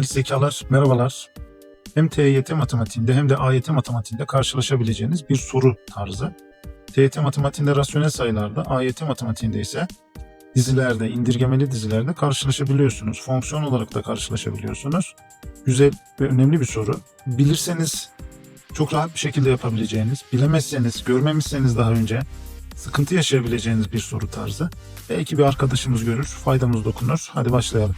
Geri zekalar merhabalar. Hem TYT matematiğinde hem de AYT matematiğinde karşılaşabileceğiniz bir soru tarzı. TYT matematiğinde rasyonel sayılarda, AYT matematiğinde ise dizilerde, indirgemeli dizilerde karşılaşabiliyorsunuz. Fonksiyon olarak da karşılaşabiliyorsunuz. Güzel ve önemli bir soru. Bilirseniz çok rahat bir şekilde yapabileceğiniz, bilemezseniz, görmemişseniz daha önce sıkıntı yaşayabileceğiniz bir soru tarzı. Belki bir arkadaşımız görür, faydamız dokunur. Hadi başlayalım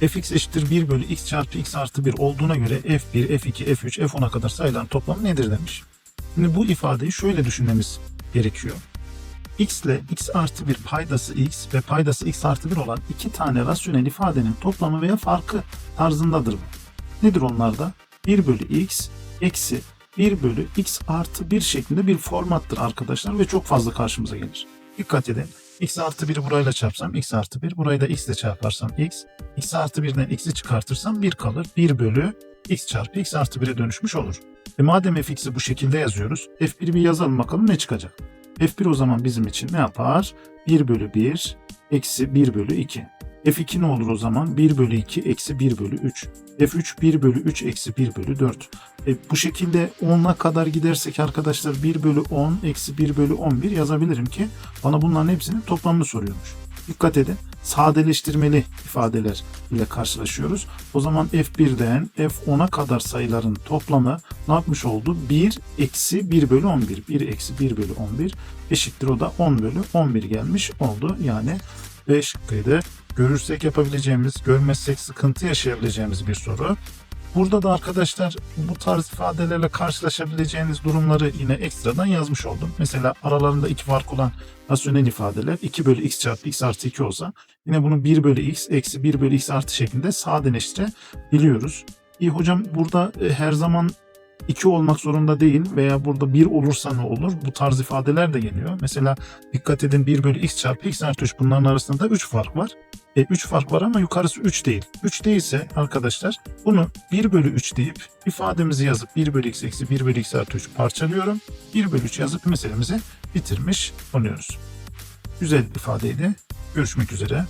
fx eşittir 1 bölü x çarpı x artı 1 olduğuna göre f1, f2, f3, f10'a kadar sayıların toplamı nedir demiş. Şimdi bu ifadeyi şöyle düşünmemiz gerekiyor. x ile x artı 1 paydası x ve paydası x artı 1 olan iki tane rasyonel ifadenin toplamı veya farkı tarzındadır bu. Nedir onlar da? 1 bölü x eksi 1 bölü x artı 1 şeklinde bir formattır arkadaşlar ve çok fazla karşımıza gelir. Dikkat edin x artı 1'i burayla çarpsam x artı 1. Burayı da x ile çarparsam x. x artı 1'den x'i çıkartırsam 1 kalır. 1 bölü x çarpı x artı 1'e dönüşmüş olur. E madem fx'i bu şekilde yazıyoruz. f1'i bir yazalım bakalım ne çıkacak. f1 o zaman bizim için ne yapar? 1 bölü 1 eksi 1 bölü 2. F2 ne olur o zaman? 1 bölü 2 eksi 1 bölü 3. F3 1 bölü 3 eksi 1 bölü 4. E, bu şekilde 10'a kadar gidersek arkadaşlar 1 bölü 10 eksi 1 bölü 11 yazabilirim ki bana bunların hepsinin toplamını soruyormuş. Dikkat edin sadeleştirmeli ifadeler ile karşılaşıyoruz. O zaman F1'den F10'a kadar sayıların toplamı ne yapmış oldu? 1 eksi 1 bölü 11. 1 eksi 1 bölü 11 eşittir o da 10 bölü 11 gelmiş oldu. Yani B şıkkıydı. Görürsek yapabileceğimiz, görmezsek sıkıntı yaşayabileceğimiz bir soru. Burada da arkadaşlar bu tarz ifadelerle karşılaşabileceğiniz durumları yine ekstradan yazmış oldum. Mesela aralarında iki fark olan rasyonel ifadeler 2 bölü x çarpı x artı 2 olsa yine bunu 1 bölü x eksi 1 bölü x artı şeklinde sadeleştirebiliyoruz. İyi hocam burada e, her zaman 2 olmak zorunda değil veya burada 1 olursa ne olur? Bu tarz ifadeler de geliyor. Mesela dikkat edin 1 bölü x çarpı x artı 3 bunların arasında 3 fark var. E, 3 fark var ama yukarısı 3 değil. 3 değilse arkadaşlar bunu 1 bölü 3 deyip ifademizi yazıp 1 bölü x eksi 1 bölü x artı 3 parçalıyorum. 1 bölü 3 yazıp meselemizi bitirmiş oluyoruz. Güzel ifadeydi. Görüşmek üzere.